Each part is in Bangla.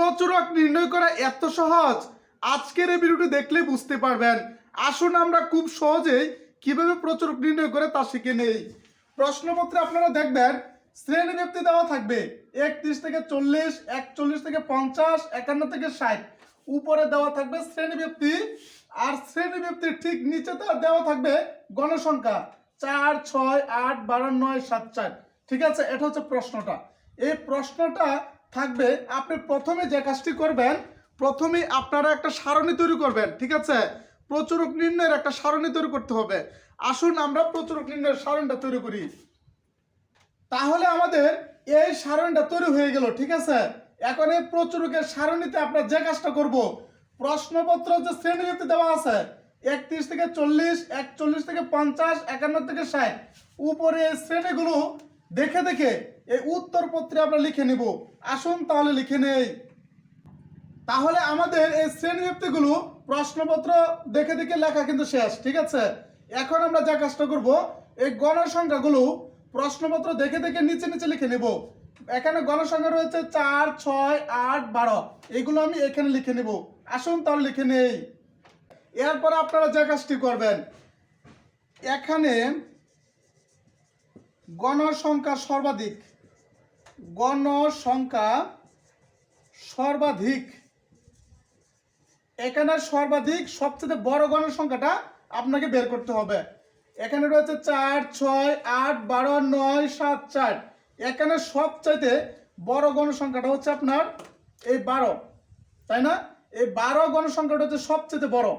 প্রচুরক নির্ণয় করা এত সহজ? আজকের এই ভিডিওটি দেখলেই বুঝতে পারবেন। আসুন আমরা খুব সহজেই কীভাবে প্রচুরক নির্ণয় করে তা শিখে নেই। প্রশ্নপত্রে আপনারা দেখবেন, শ্রেণি ব্যক্তি দেওয়া থাকবে। একত্রিশ থেকে চল্লিশ, একচল্লিশ থেকে পঞ্চাশ, একান্ন থেকে ষাট। উপরে দেওয়া থাকবে শ্রেণি ব্যক্তি। আর শ্রেণি ব্যক্তির ঠিক নিচে দেওয়া থাকবে গণসংখ্যা। চার, ছয়, আট, বারো, নয়, সাত, চার। ঠিক আছে? এটা হচ্ছে প্রশ্নটা। এই প্রশ্নটা থাকবে, আপনি প্রথমে যে কাজটি করবেন প্রথমে আপনারা একটা সারণী তৈরি করবেন, ঠিক আছে? প্রচুরক নির্ণয়ের একটা সারণী তৈরি করতে হবে। আসুন আমরা প্রচুরক নির্ণয়ের সারণটা তৈরি করি। তাহলে আমাদের এই সারণীটা তৈরি হয়ে গেল, ঠিক আছে? এখন এই প্রচুরকের সারণীতে আমরা যে কাজটা করব, প্রশ্নপত্র যে শ্রেণীতে দেওয়া আছে, একত্রিশ থেকে চল্লিশ, একচল্লিশ থেকে পঞ্চাশ, একান্ন থেকে ষাট, উপরে শ্রেণীগুলো দেখে দেখে এই উত্তরপত্রে আমরা লিখে নিব। আসুন তাহলে লিখে নেই। তাহলে আমাদের এই শ্রেণি ব্যক্তিগুলো প্রশ্নপত্র দেখে দেখে লেখা কিন্তু শেষ, ঠিক আছে? এখন আমরা যা কাজটা করব, এই গণসংখ্যাগুলো প্রশ্নপত্র দেখে দেখে নিচে নিচে লিখে নেব। এখানে গণসংখ্যা রয়েছে চার, ছয়, আট, বারো। এগুলো আমি এখানে লিখে নেব। আসুন তাহলে লিখে নেই। এরপর আপনারা যে কাজটি করবেন, এখানে গণসংখ্যা সর্বাধিক গণসংখ্যা সর্বাধিক। এখানে সর্বাধিক, সবচেয়ে বড় গণসংখ্যাটা আপনাকে বের করতে হবে। এখানে রয়েছে চার, ছয়, আট, বারো, নয়, সাত, চার। এখানে সবচাইতে বড় গণসংখ্যাটা হচ্ছে আপনার এই বারো, তাই না? এই বারো গণসংখ্যাটা হচ্ছে সবচেয়ে বড়।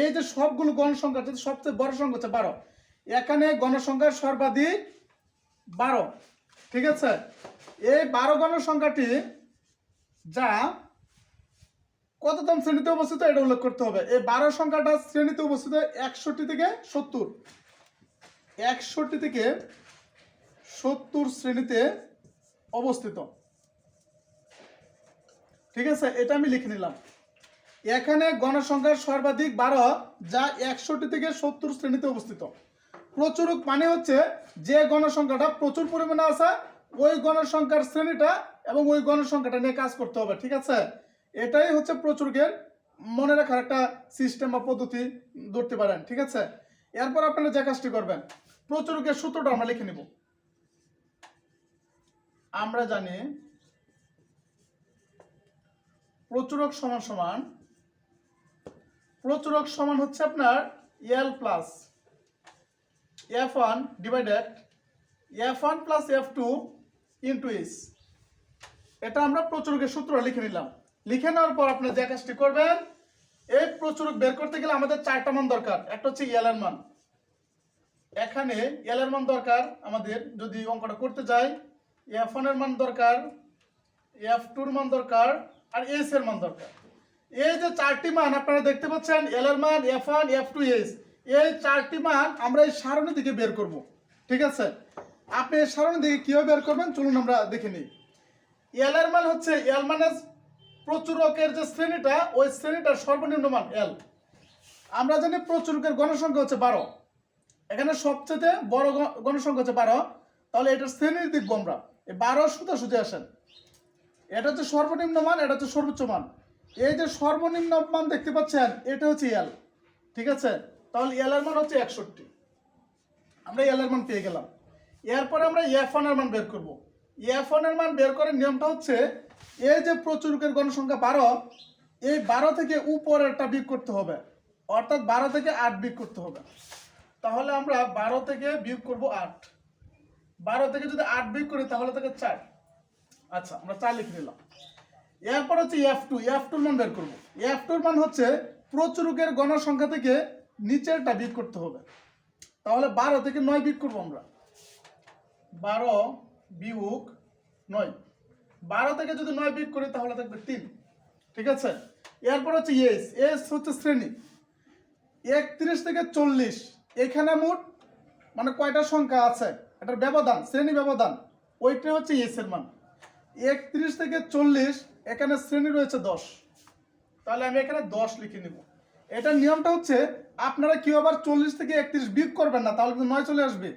এই যে সবগুলো গণসংখ্যা হচ্ছে সবচেয়ে বড় সংখ্যা হচ্ছে বারো। এখানে গণসংখ্যার সর্বাধিক বারো, ঠিক আছে? এই বারো গণসংখ্যাটি যা কততম শ্রেণীতে অবস্থিত এটা উল্লেখ করতে হবে। এই বারো সংখ্যাটা শ্রেণীতে অবস্থিত একষট্টি থেকে সত্তর। একষট্টি থেকে সত্তর শ্রেণীতে অবস্থিত। ঠিক আছে, এটা আমি লিখে নিলাম। এখানে গণসংখ্যার সর্বাধিক বারো, যা একষট্টি থেকে সত্তর শ্রেণীতে অবস্থিত। প্রচুরক মানে হচ্ছে যে গণসংখ্যাটা প্রচুর পরিমাণে আছে ওই গণসংখ্যার শ্রেণীটা এবং ওই গণসংখ্যাটা নিয়ে কাজ করতে হবে, ঠিক আছে? এটাই হচ্ছে প্রচুরকের মনে রাখার একটা সিস্টেম বা পদ্ধতি ধরতে পারেন, ঠিক আছে? এরপর আপনারা যে কাজটি করবেন প্রচুরকের সূত্রটা আমরা লিখে নিব। আমরা জানি প্রচুরক সমান সমান, প্রচুরক সমান হচ্ছে আপনার L plus F one divided F one plus F two into is এটা আমরা প্রচুরকের সূত্র লিখে নিলাম। লিখে নেওয়ার পর আপনি যে কাজটি করবেন এই প্রচুরক বের করতে গেলে আমাদের চারটা মান দরকার। একটা হচ্ছে এর মান। এখানে এর মান দরকার আমাদের যদি অঙ্কটা করতে যাই এফ ওয়ানের মান দরকার এফ টুর মান দরকার, আর এস এর মান দরকার। এই যে চারটি মান আপনারা দেখতে পাচ্ছেন এল মান F one F two S এই চারটি মান আমরা এই সারণী দিকে বের করব। ঠিক আছে? আপনি সারণী দিকে কীভাবে বের করবেন? চলুন আমরা দেখে নিই। এল এর মান হচ্ছে এল মানে প্রচুরকের যে শ্রেণীটা, ওই শ্রেণীটার সর্বনিম্ন মান এল। আমরা জানি প্রচুরকের গণসংখ্যা হচ্ছে বারো। এখানে সবচেয়ে বড় গণসংখ্যা হচ্ছে বারো। তাহলে এটার শ্রেণির দিক আমরা। এই বারো সুতো সুতে আসেন। এটা হচ্ছে সর্বনিম্ন মান, এটা হচ্ছে সর্বোচ্চ মান। এই যে সর্বনিম্ন মান দেখতে পাচ্ছেন, এটা হচ্ছে এল। ঠিক আছে? তাহলে এল এর মান হচ্ছে একষট্টি। আমরা এল এর মান পেয়ে গেলাম। এরপরে আমরা এফ ওয়ান মান বের করব। এফ ওয়ান মান বের করার নিয়মটা হচ্ছে, এই যে প্রচুরকের গণসংখ্যা বারো, এই বারো থেকে উপরেরটা বিয়োগ করতে হবে। অর্থাৎ বারো থেকে আট বিয়োগ করতে হবে। তাহলে আমরা বারো থেকে বিয়োগ করব আট। বারো থেকে যদি আট বিয়োগ করি, তাহলে থেকে চার। আচ্ছা আমরা চার লিখে নিলাম। এরপর হচ্ছে এফ টু এফ টুর মান বের করব। এফ টুর মান হচ্ছে, প্রচুরকের গণসংখ্যা থেকে নিচেরটা বিয়োগ করতে হবে। তাহলে বারো থেকে নয় বিয়োগ করব আমরা। বারো বিয়োগ নয়। বারো থেকে যদি নয় বিয়োগ করি, তাহলে থাকবে তিন। ঠিক আছে? এরপর হচ্ছে এস এস হচ্ছে শ্রেণি। একত্রিশ থেকে চল্লিশ, এখানে মোট মানে কয়টা সংখ্যা আছে? এটার ব্যবধান, শ্রেণি ব্যবধান। ওইটা হচ্ছে এস এর মান। একত্রিশ থেকে চল্লিশ, এখানে শ্রেণি রয়েছে দশ। তাহলে আমি এখানে দশ লিখে নিব। এটার নিয়মটা হচ্ছে, আপনারা কেউ আবার চল্লিশ থেকে একত্রিশ বিয়োগ করবেন না, তাহলে কিন্তু নয় চলে আসবে।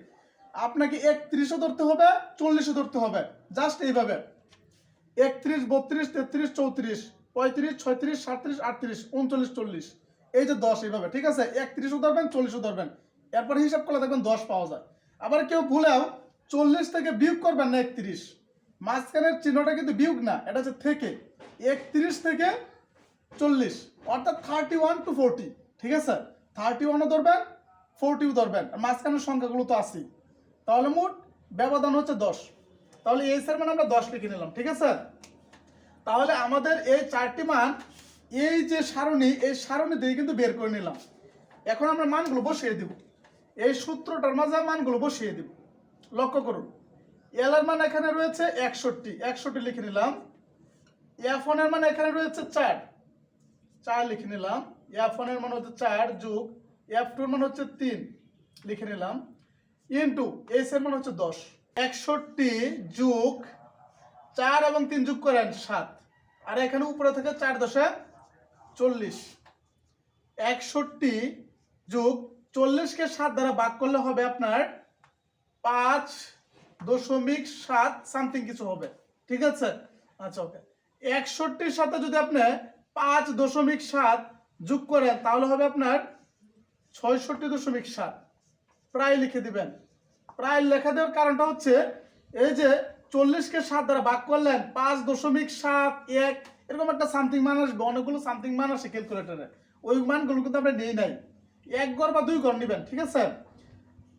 আপনাকে একত্রিশও ধরতে হবে, চল্লিশও ধরতে হবে। জাস্ট এইভাবে। একত্রিশ, বত্রিশ, তেত্রিশ, চৌত্রিশ, পঁয়ত্রিশ, ছয়ত্রিশ সাতত্রিশ আটত্রিশ, উনচল্লিশ, চল্লিশ। এই যে দশ এইভাবে, ঠিক আছে? একত্রিশও ধরবেন, চল্লিশও ধরবেন। এরপর হিসাব করলে দেখবেন দশ পাওয়া যায়। আবার কেউ ভুলেও চল্লিশ থেকে বিয়োগ করবেন না একত্রিশ। মাঝখানের চিহ্নটা কিন্তু বিয়োগ না, এটা হচ্ছে থেকে। একত্রিশ থেকে চল্লিশ, অর্থাৎ থার্টি ওয়ান টু ফোরটি ঠিক আছে? থার্টি ওয়ানও ধরবেন ফোরটিও ধরবেন। আর মাঝখানের সংখ্যাগুলো তো আছেই। তাহলে মোট ব্যবধান হচ্ছে দশ। তাহলে এই স্যার মানে আমরা দশ লিখে নিলাম, ঠিক আছে? তাহলে আমাদের এই চারটি মান, এই যে সারণী, এই সারণী দিয়ে কিন্তু বের করে নিলাম। এখন আমরা মানগুলো বসিয়ে দিব। এই সূত্রটার মাঝে মানগুলো বসিয়ে দিব। লক্ষ্য করুন এল এর মান এখানে রয়েছে একষট্টি। একষট্টি লিখে নিলাম। এফ এর মান এখানে রয়েছে চার। চার লিখে নিলাম। এফ এর মান হচ্ছে চার যুগ এফ টুর মান হচ্ছে তিন। লিখে নিলাম। ইন্টু এস এর মান হচ্ছে দশ। একষট্টি যুগ চার এবং তিন যুগ করেন সাত। আর এখানে উপরে থাকে চার দশে চল্লিশ। একষট্টি যোগ চল্লিশকে সাত দ্বারা ভাগ করলে হবে আপনার পাঁচ দশমিক সাত সামথিং কিছু হবে। ঠিক আছে? আচ্ছা ওকে। একষট্টির সাথে যদি আপনি পাঁচ দশমিক সাত যোগ করেন, তাহলে হবে আপনার ছয়ষট্টি দশমিক সাত। প্রায় লিখে দিবেন। প্রায় লেখা দেওয়ার কারণটা হচ্ছে, এই যে চল্লিশকে সাত দ্বারা ভাগ করলেন, পাঁচ দশমিক সাত এক, এরকম একটা সামথিং মান আসবে, অনেকগুলো সামথিং মান আসে ক্যালকুলেটারে ওই মানগুলো কিন্তু আমরা নিই নাই। এক গড় বা দুই গড় নেবেন, ঠিক আছে?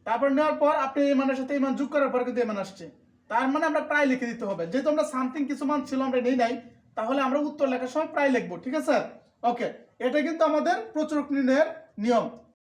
তারপর নেওয়ার পর আপনি এই মানের সাথে এই মান যোগ করার পর কিন্তু এই মান আসছে। তার মানে আমরা প্রায় লিখে দিতে হবে। যেহেতু আমরা সামথিং কিছু মান ছিল, আমরা নেই নাই, তাহলে আমরা উত্তর লেখার সময় প্রায় লিখব, ঠিক আছে? ওকে এটা কিন্তু আমাদের প্রচুর নিয়ম।